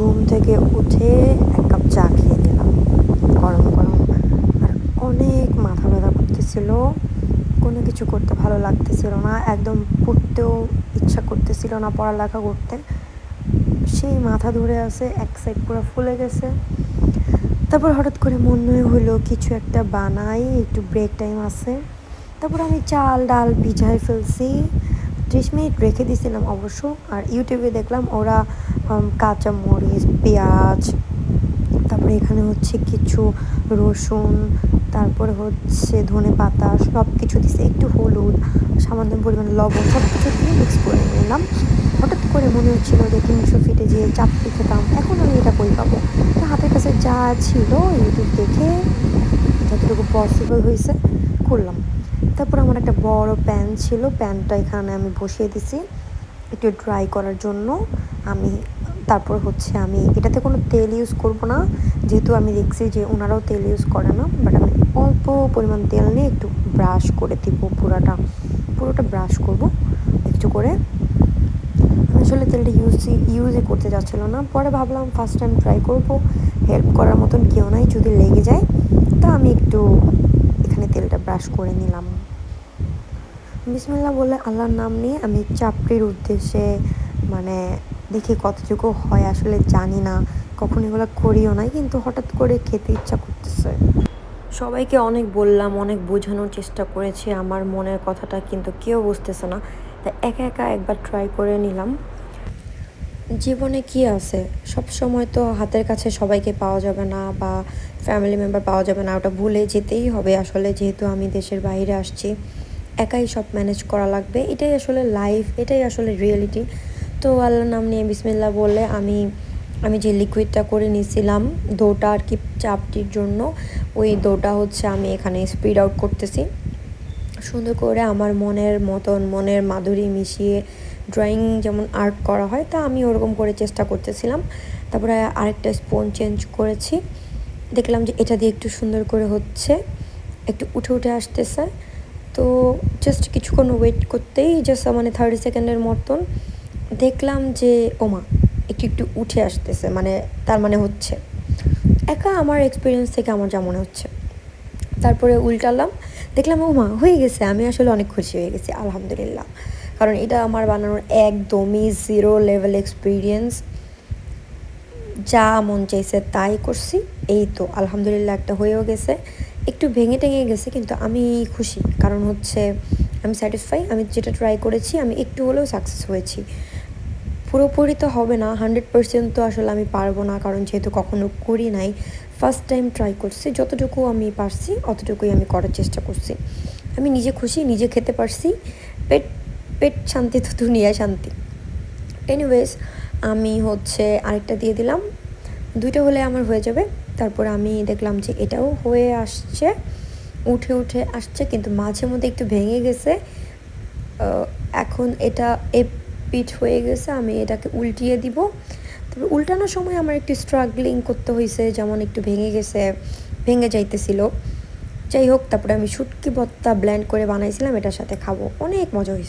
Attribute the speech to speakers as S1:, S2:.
S1: ঘুম থেকে উঠে এক কাপ চা খেয়ে নিলাম। গরম গরম। আর অনেক মাথা ব্যথা করতেছিল। কোনো কিছু করতে ভালো লাগতেছিল না। একদম পড়তেও ইচ্ছা করতেছিল না পড়ালেখা করতে। সেই মাথা ধরে আছে, এক সাইড পুরো ফুলে গেছে। তারপর হঠাৎ করে মনে হলো, কিছু একটা বানাই, একটু ব্রেক টাইম আছে। তারপর আমি চাল, ডাল ভিজাই ফেলছি। ত্রিশ মিনিট রেখে দিয়েছিলাম অবশ্য, আর ইউটিউবে দেখলাম ওরা কাঁচা মরিচ পেঁয়াজ, তারপরে এখানে হচ্ছে কিছু রসুন, তারপরে হচ্ছে ধনে পাতা সব কিছু দিছে একটু হলুদ, সামান্য পরিমাণ লবণ সব কিছু দিয়ে মিক্স করে নিলাম। হঠাৎ করে মনে হচ্ছিল যে তিনশো ফিটে যে চাপটি খেতাম, এখন আমি এটা কই পাবো? তো হাতের কাছে যা ছিল, ইউটিউব দেখে যতটুকু পসিবল হয়েছে, করলাম। তারপর আমার একটা বড় প্যান ছিল, প্যানটা এখানে আমি বসিয়ে দিছি একটু ড্রাই করার জন্য। আমি, তারপর হচ্ছে আমি এটাতে কোনো তেল ইউজ করব না, যেহেতু আমি দেখছি যে ওনারাও তেল ইউজ করে না বাট আমি অল্প পরিমাণ তেল নিয়ে একটু ব্রাশ করে দিব পুরোটা পুরোটা ব্রাশ করব একটু করে। আসলে তেলটা ইউজ ইউজই করতে যাচ্ছিল না, পরে ভাবলাম ফার্স্ট টাইম ট্রাই করব হেল্প করার মতন কেউ নাই, যদি লেগে যায়, তা আমি একটু এখানে তেলটা ব্রাশ করে নিলাম। বিসমিল্লা বলে আল্লাহর নাম নিয়ে আমি চাপড়ির উদ্দেশ্যে মানে দেখি কতটুকু হয়, আসলে জানি না। কখন এগুলো করিও নাই, কিন্তু হঠাৎ করে খেতে ইচ্ছা করতেছে। সবাইকে অনেক বললাম, অনেক বোঝানোর চেষ্টা করেছি, আমার মনের কথাটা কিন্তু কেউ বুঝতেছে না। তাই একা একা একবার ট্রাই করে নিলাম। জীবনে কি আছে? সব সময় তো হাতের কাছে সবাইকে পাওয়া যাবে না বা ফ্যামিলি মেম্বার পাওয়া যাবে না, ওটা ভুলে যেতেই হবে। আসলে যেহেতু আমি দেশের বাইরে আসছি একাই সব ম্যানেজ করা লাগবে। এটাই আসলে লাইফ এটাই আসলে রিয়েলিটি তো আল্লাহর নাম নিয়ে বিসমিল্লা বলে আমি আমি যে লিকুইডটা করে নিয়েছিলাম দোটা আর কি চাপটির জন্য, ওই দোটা হচ্ছে আমি এখানে স্পিড আউট করতেছি। সুন্দর করে আমার মনের মতন, মনের মাধুরী মিশিয়ে ড্রয়িং যেমন আর্ট করা হয়, তা আমি ওরকম করে চেষ্টা করতেছিলাম। তারপরে আরেকটা স্পোন চেঞ্জ করেছি। দেখলাম যে এটা দিয়ে একটু সুন্দর করে হচ্ছে, একটু উঠে উঠে আসতেছে। তো জাস্ট কিছুক্ষণ ওয়েট করতেই জাস্ট মানে থার্টি সেকেন্ডের মতন দেখলাম যে ওমা একটু একটু উঠে আসতেছে মানে তার মানে হচ্ছে। একা আমার এক্সপিরিয়েন্স থেকে আমার যা মনে হচ্ছে। তারপরে উল্টালাম, দেখলাম, ও মা, হয়ে গেছে, আমি আসলে অনেক খুশি হয়ে গেছি, আলহামদুলিল্লাহ। কারণ এটা আমার বানানোর একদমই জিরো লেভেল এক্সপিরিয়েন্স যা মন চাইছে তাই করছি, এই তো, আলহামদুলিল্লাহ একটা হয়েও গেছে। একটু ভেঙে টেঙে গেছে, কিন্তু আমি খুশি। কারণ হচ্ছে আমি স্যাটিসফাই আমি যেটা ট্রাই করেছি, আমি একটু হলেও সাকসেস হয়েছি। পুরোপুরি তো হবে না হান্ড্রেড পার্সেন্ট তো আসলে আমি পারব না, কারণ যেহেতু কখনো করি নাই ফার্স্ট টাইম ট্রাই করছি, যতটুকু আমি পারছি, অতটুকুই আমি করার চেষ্টা করছি। আমি নিজে খুশি, নিজে খেতে পারছি, পেট পেট শান্তি তো দুনিয়া শান্তি। এনিওয়েজ আমি হচ্ছে আরেকটা দিয়ে দিলাম। দুইটা হলে আমার হয়ে যাবে। তারপর আমি দেখলাম যে এটাও হয়ে আসছে, উঠে উঠে আসছে, কিন্তু মাঝে মধ্যে একটু ভেঙে গেছে। এখন এটা এ পিঠ হয়ে গেছে, আমি এটাকে উল্টিয়ে দিব। তবে উল্টানোর সময় আমার একটু স্ট্রাগলিং করতে হয়েছে যেমন একটু ভেঙে গেছে, ভেঙে যাইতেছিল। যাই হোক, তারপরে আমি শুটকি ভত্তা ব্ল্যান্ড করে বানাইছিলাম, এটার সাথে খাব। অনেক মজা হয়েছে